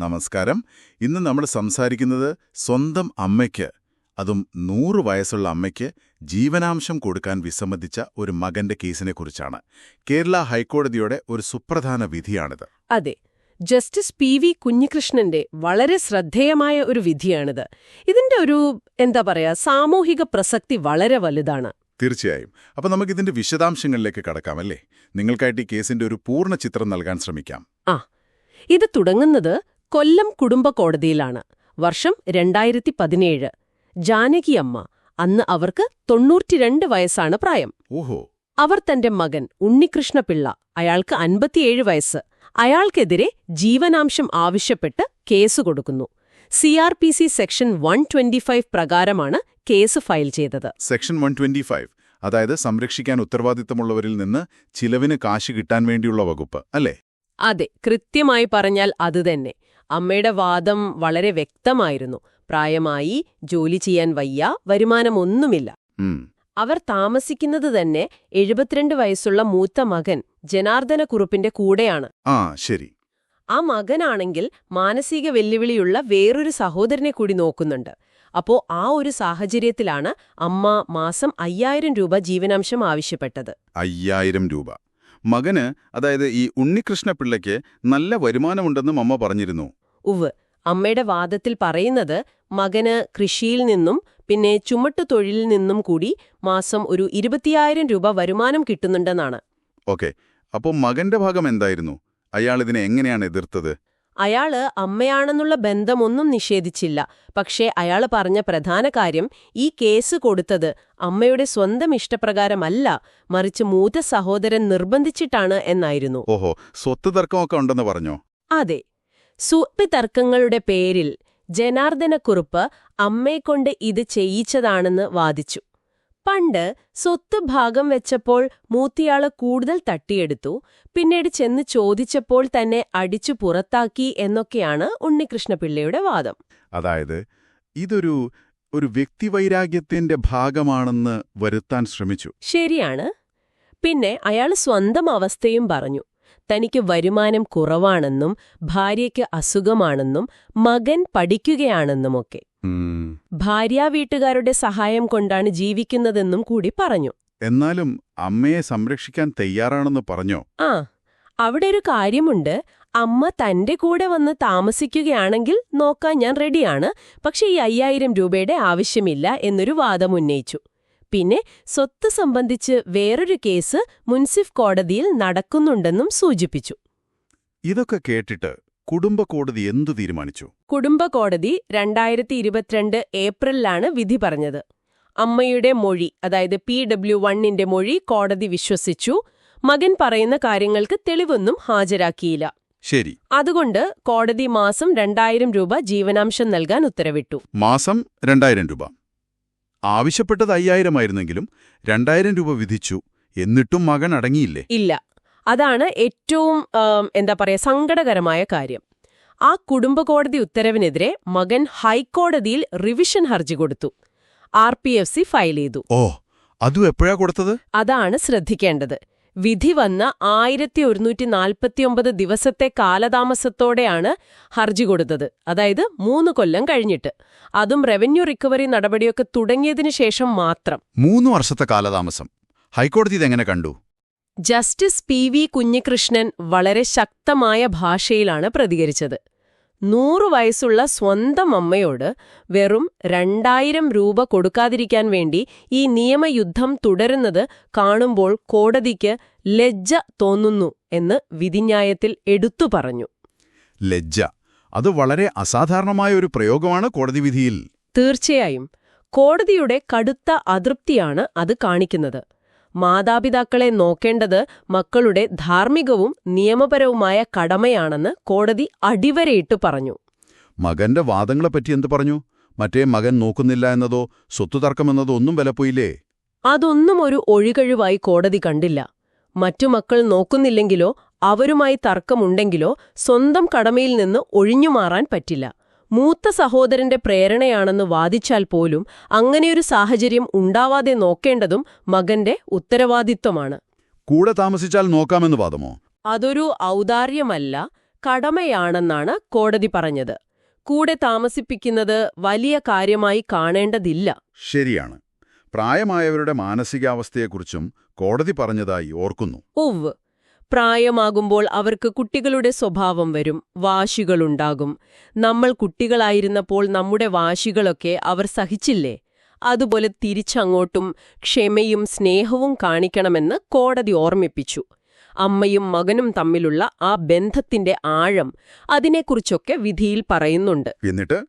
നമസ്കാരം. ഇന്ന് നമ്മൾ സംസാരിക്കുന്നത് സ്വന്തം അമ്മയ്ക്ക് അതും നൂറ് വയസ്സുള്ള അമ്മയ്ക്ക് ജീവനാംശം കൊടുക്കാൻ വിസമ്മതിച്ച ഒരു മകന്റെ കേസിനെക്കുറിച്ചാണ് കേരള ഹൈക്കോടതിയുടെ ഒരു സുപ്രധാന വിധിയാണിത്. അതെ ജസ്റ്റിസ് പി വി കുഞ്ഞികൃഷ്ണന്റെ വളരെ ശ്രദ്ധേയമായ ഒരു വിധിയാണിത്. ഇതിന്റെ ഒരു എന്താ പറയാ സാമൂഹിക പ്രസക്തി വളരെ വലുതാണ്. തീർച്ചയായും. അപ്പോൾ നമുക്കിതിന്റെ വിശദാംശങ്ങളിലേക്ക് കടക്കാമല്ലേ നിങ്ങൾക്കായിട്ട് ഈ കേസിന്റെ ഒരു പൂർണ ചിത്രം നൽകാൻ ശ്രമിക്കാം. ആ ഇത് തുടങ്ങുന്നത് കൊല്ലം കുടുംബ കോടതിയിലാണ്. വർഷം രണ്ടായിരത്തി പതിനേഴ് ജാനകിയമ്മ. അന്ന് അവർക്ക് തൊണ്ണൂറ്റിരണ്ട് വയസ്സാണ് പ്രായം. ഓഹോ. അവർ തന്റെ മകൻ ഉണ്ണികൃഷ്ണപിള്ള അയാൾക്ക് അൻപത്തിയേഴ് വയസ്സ്. അയാൾക്കെതിരെ ജീവനാംശം ആവശ്യപ്പെട്ട് കേസ് കൊടുക്കുന്നു. C R P C section one twenty five പ്രകാരമാണ് കേസ് ഫയൽ ചെയ്തത്. Section one twenty five. അതായത് സംരക്ഷിക്കാൻ ഉത്തരവാദിത്തമുള്ളവരിൽ നിന്ന് ചിലവിന് കാശ് കിട്ടാൻ വേണ്ടിയുള്ള വകുപ്പ് അല്ലേ? അതെ കൃത്യമായി പറഞ്ഞാൽ അതുതന്നെ അമ്മയുടെ വാദം വളരെ വ്യക്തമായിരുന്നു. പ്രായമായി ജോലി ചെയ്യാൻ വയ്യ വരുമാനമൊന്നുമില്ല. അവർ താമസിക്കുന്നത് തന്നെ എഴുപത്തിരണ്ട് വയസ്സുള്ള മൂത്ത മകൻ ജനാർദ്ദന കുറുപ്പിന്റെ കൂടെയാണ്. ആ ശരി. ആ മകനാണെങ്കിൽ മാനസിക വെല്ലുവിളിയുള്ള വേറൊരു സഹോദരനെ കൂടി നോക്കുന്നുണ്ട്. അപ്പോ ആ ഒരു സാഹചര്യത്തിലാണ് അമ്മ മാസം അയ്യായിരം രൂപ ജീവനാംശം ആവശ്യപ്പെട്ടത്. അയ്യായിരം രൂപ. മകന് അതായത് ഈ ഉണ്ണികൃഷ്ണപിള്ളയ്ക്ക് നല്ല വരുമാനമുണ്ടെന്നും അമ്മ പറഞ്ഞിരുന്നു. ഉവ് അമ്മയുടെ വാദത്തിൽ പറയുന്നത് മകന് കൃഷിയിൽ നിന്നും പിന്നെ ചുമട്ടു തൊഴിലിൽ നിന്നും കൂടി മാസം ഒരു ഇരുപത്തിയായിരം രൂപ വരുമാനം കിട്ടുന്നുണ്ടെന്നാണ്. ഓക്കെ. അപ്പോൾ മകന്റെ ഭാഗം എന്തായിരുന്നു? അയാൾ ഇതിനെ എങ്ങനെയാണ് എതിർത്തത്? അയാൾ അമ്മയാണെന്നുള്ള ബന്ധമൊന്നും നിഷേധിച്ചില്ല. പക്ഷേ അയാൾ പറഞ്ഞ പ്രധാന കാര്യം ഈ കേസ് കൊടുത്തത് അമ്മയുടെ സ്വന്തം ഇഷ്ടപ്രകാരമല്ല മറിച്ച് മൂത്ത സഹോദരൻ നിർബന്ധിച്ചിട്ടാണ് എന്നായിരുന്നു. ഓഹോ സ്വത്ത് തർക്കമൊക്കെ ഉണ്ടെന്ന് പറഞ്ഞോ? അതെ. സ്വത്ത് തർക്കങ്ങളുടെ പേരിൽ ജനാർദ്ദനക്കുറുപ്പ് അമ്മയെക്കൊണ്ട് ഇത് ചെയ്യിച്ചതാണെന്ന് വാദിച്ചു. പണ്ട് സ്വത്ത് ഭാഗം വെച്ചപ്പോൾ മൂത്തിയാൾ കൂടുതൽ തട്ടിയെടുത്തു പിന്നീട് ചെന്ന് ചോദിച്ചപ്പോൾ തന്നെ അടിച്ചു പുറത്താക്കി എന്നൊക്കെയാണ് ഉണ്ണികൃഷ്ണപിള്ളയുടെ വാദം. അതായത് ഇതൊരു ഒരു വ്യക്തിവൈരാഗ്യത്തിന്റെ ഭാഗമാണെന്ന് വരുത്താൻ ശ്രമിച്ചു. ശരിയാണ്. പിന്നെ അയാൾ സ്വന്തം അവസ്ഥയും പറഞ്ഞു. തനിക്ക് വരുമാനം കുറവാണെന്നും ഭാര്യയ്ക്ക് അസുഖമാണെന്നും മകൻ പഠിക്കുകയാണെന്നുമൊക്കെ. ഭാര്യ വീട്ടുകാരുടെ സഹായം കൊണ്ടാണ് ജീവിക്കുന്നതെന്നും കൂടി പറഞ്ഞു. എന്നാലും അമ്മയെ സംരക്ഷിക്കാൻ തയ്യാറാണെന്ന് പറഞ്ഞോ? ആ അവിടെ ഒരു കാര്യമുണ്ട്. അമ്മ തന്റെ കൂടെ വന്ന് താമസിക്കുകയാണെങ്കിൽ നോക്കാൻ ഞാൻ റെഡിയാണ്. പക്ഷെ ഈ അയ്യായിരം രൂപയുടെ ആവശ്യമില്ല എന്നൊരു വാദം ഉന്നയിച്ചു. പിന്നെ സ്വത്ത് സംബന്ധിച്ച് വേറൊരു കേസ് മുൻസിഫ് കോടതിയിൽ നടക്കുന്നുണ്ടെന്നും സൂചിപ്പിച്ചു. ഇതൊക്കെ കേട്ടിട്ട് കുടുംബ കോടതി എന്തു തീരുമാനിച്ചു? കുടുംബ കോടതി രണ്ടായിരത്തി ഇരുപത്തിരണ്ട് ഏപ്രിലാണ് വിധി പറഞ്ഞത്. അമ്മയുടെ മൊഴി അതായത് പി ഡബ്ല്യു വണ്ണിന്റെ മൊഴി കോടതി വിശ്വസിച്ചു. മകൻ പറയുന്ന കാര്യങ്ങൾക്ക് തെളിവൊന്നും ഹാജരാക്കിയില്ല. ശരി. അതുകൊണ്ട് കോടതി മാസം രണ്ടായിരം രൂപ ജീവനാംശം നൽകാൻ ഉത്തരവിട്ടു. മാസം രണ്ടായിരം രൂപ. ആവശ്യപ്പെട്ടത് അയ്യായിരമായിരുന്നെങ്കിലും രണ്ടായിരം രൂപ വിധിച്ചു. എന്നിട്ടും മകൻ അടങ്ങിയില്ലേ? ഇല്ല. അതാണ് ഏറ്റവും എന്താ പറയുക സങ്കടകരമായ കാര്യം. ആ കുടുംബ കോടതി ഉത്തരവിനെതിരെ മകൻ ഹൈക്കോടതിയിൽ റിവിഷൻ ഹർജി കൊടുത്തു. R P F C file ചെയ്തു. ഓ അതും എപ്പോഴാ കൊടുത്തത്? അതാണ് ശ്രദ്ധിക്കേണ്ടത്. വിധി വന്ന ആയിരത്തി ഒരുന്നൂറ്റി നാൽപ്പത്തിയൊമ്പത് ദിവസത്തെ കാലതാമസത്തോടെയാണ് ഹർജി കൊടുത്തത്. അതായത് മൂന്ന് കൊല്ലം കഴിഞ്ഞിട്ട്. അതും റവന്യൂ റിക്കവറി നടപടിയൊക്കെ തുടങ്ങിയതിനു ശേഷം മാത്രം. മൂന്ന് വർഷത്തെ കാലതാമസം. ഹൈക്കോടതി ഇതെങ്ങനെ കണ്ടു? ജസ്റ്റിസ് പി വി കുഞ്ഞികൃഷ്ണൻ വളരെ ശക്തമായ ഭാഷയിലാണ് പ്രതികരിച്ചത്. നൂറു വയസ്സുള്ള സ്വന്തം അമ്മയോട് വെറും രണ്ടായിരം രൂപ കൊടുക്കാതിരിക്കാൻ വേണ്ടി ഈ നിയമയുദ്ധം തുടരുന്നത് കാണുമ്പോൾ കോടതിക്ക് ലജ്ജ തോന്നുന്നു എന്ന് വിധിന്യായത്തിൽ എടുത്തു പറഞ്ഞു. ലജ്ജ. അത് വളരെ അസാധാരണമായ ഒരു പ്രയോഗമാണ് കോടതി വിധിയിൽ. തീർച്ചയായും. കോടതിയുടെ കടുത്ത അതൃപ്തിയാണ് അത് കാണിക്കുന്നത്. മാതാപിതാക്കളെ നോക്കേണ്ടത് മക്കളുടെ ധാർമ്മികവും നിയമപരവുമായ കടമയാണെന്ന് കോടതി അടിവരയിട്ട് പറഞ്ഞു. മകന്റെ വാദങ്ങളെപ്പറ്റി എന്ത് പറഞ്ഞു? മറ്റേ മകൻ നോക്കുന്നില്ല എന്നതോ സ്വത്തു തർക്കമെന്നതോ ഒന്നും വിലപ്പോയില്ലേ അതൊന്നും ഒരു ഒഴികഴിവായി കോടതി കണ്ടില്ല. മറ്റു മക്കൾ നോക്കുന്നില്ലെങ്കിലോ അവരുമായി തർക്കമുണ്ടെങ്കിലോ സ്വന്തം കടമയിൽ നിന്ന് ഒഴിഞ്ഞുമാറാൻ പറ്റില്ല. മൂത്ത സഹോദരന്റെ പ്രേരണയാണെന്ന് വാദിച്ചാൽ പോലും അങ്ങനെയൊരു സാഹചര്യം ഉണ്ടാവാതെ നോക്കേണ്ടതും മകന്റെ ഉത്തരവാദിത്വമാണ്. കൂടെ താമസിച്ചാൽ നോക്കാമെന്ന് വാദമോ? അതൊരു ഔദാര്യമല്ല കടമയാണെന്നാണ് കോടതി പറഞ്ഞത്. കൂടെ താമസിപ്പിക്കുന്നത് വലിയ കാര്യമായി കാണേണ്ടതില്ല. ശരിയാണ്. പ്രായമായവരുടെ മാനസികാവസ്ഥയെക്കുറിച്ചും കോടതി പറഞ്ഞതായി ഓർക്കുന്നു. ഒവ് പ്രായമാകുമ്പോൾ അവർക്ക് കുട്ടികളുടെ സ്വഭാവം വരും വാശികളുണ്ടാകും. നമ്മൾ കുട്ടികളായിരുന്നപ്പോൾ നമ്മുടെ വാശികളൊക്കെ അവർ സഹിച്ചില്ലേ? അതുപോലെ തിരിച്ചങ്ങോട്ടും ക്ഷമയും സ്നേഹവും കാണിക്കണമെന്ന് കോടതി ഓർമ്മിപ്പിച്ചു. അമ്മയും മകനും തമ്മിലുള്ള ആ ബന്ധത്തിന്റെ ആഴം അതിനെക്കുറിച്ചൊക്കെ വിധിയിൽ പറയുന്നുണ്ട്. എന്നിട്ട്?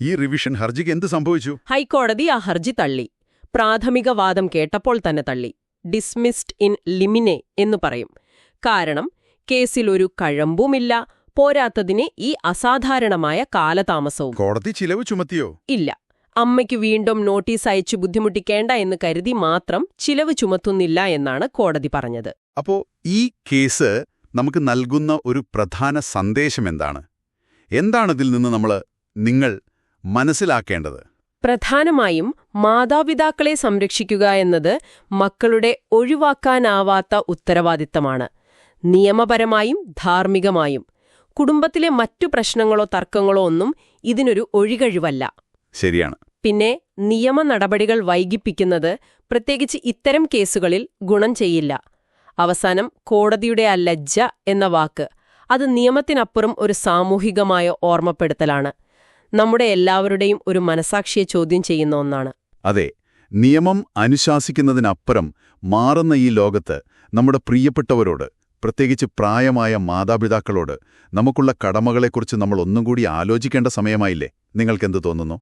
ഈ റിവിഷൻ ഹർജിക്ക് എന്ത് സംഭവിച്ചു? ഹൈക്കോടതി ആ ഹർജി തള്ളി. പ്രാഥമിക വാദം കേട്ടപ്പോൾ തന്നെ തള്ളി. ഡിസ്മിസ്ഡ് ഇൻ ലിമിനെ എന്നു പറയും. കാരണം കേസിൽ ഒരു കഴമ്പുമില്ല. പോരാത്തതിന് ഈ അസാധാരണമായ കാലതാമസവും കോടതി ചിലവ് ചുമത്തിയോ? ഇല്ല. അമ്മയ്ക്ക് വീണ്ടും നോട്ടീസ് അയച്ച് ബുദ്ധിമുട്ടിക്കേണ്ട എന്ന് കരുതി മാത്രം ചിലവ് ചുമത്തുന്നില്ല എന്നാണ് കോടതി പറഞ്ഞത്. അപ്പോ ഈ കേസ് നമുക്ക് നൽകുന്ന ഒരു പ്രധാന സന്ദേശം എന്താണ്? എന്താണിതിൽ നിന്ന് നമ്മൾ നിങ്ങൾ മനസ്സിലാക്കേണ്ടത്? പ്രധാനമായും മാതാപിതാക്കളെ സംരക്ഷിക്കുക എന്നത് മക്കളുടെ ഒഴിവാക്കാനാവാത്ത ഉത്തരവാദിത്തമാണ്. നിയമപരമായും ധാർമ്മികമായും. കുടുംബത്തിലെ മറ്റു പ്രശ്നങ്ങളോ തർക്കങ്ങളോ ഒന്നും ഇതിനൊരു ഒഴികഴിവല്ല. ശരിയാണ്. പിന്നെ നിയമ നടപടികൾ വൈകിപ്പിക്കുന്നത് പ്രത്യേകിച്ച് ഇത്തരം കേസുകളിൽ ഗുണം ചെയ്യില്ല. അവസാനം കോടതിയുടെ ആ ലജ്ജ എന്ന വാക്ക് അത് നിയമത്തിനപ്പുറം ഒരു സാമൂഹികമായ ഓർമ്മപ്പെടുത്തലാണ്. നമ്മുടെ എല്ലാവരുടെയും ഒരു മനസാക്ഷിയെ ചോദ്യം ചെയ്യുന്ന ഒന്നാണ്. അതെ നിയമം അനുശാസിക്കുന്നതിനപ്പുറം മാറുന്ന ഈ ലോകത്ത് നമ്മുടെ പ്രിയപ്പെട്ടവരോട് പ്രത്യേകിച്ച് പ്രായമായ മാതാപിതാക്കളോട് നമുക്കുള്ള കടമകളെക്കുറിച്ച് നമ്മൾ ഒന്നും കൂടി ആലോചിക്കേണ്ട സമയമായില്ലേ? നിങ്ങൾക്കെന്ത് തോന്നുന്നു?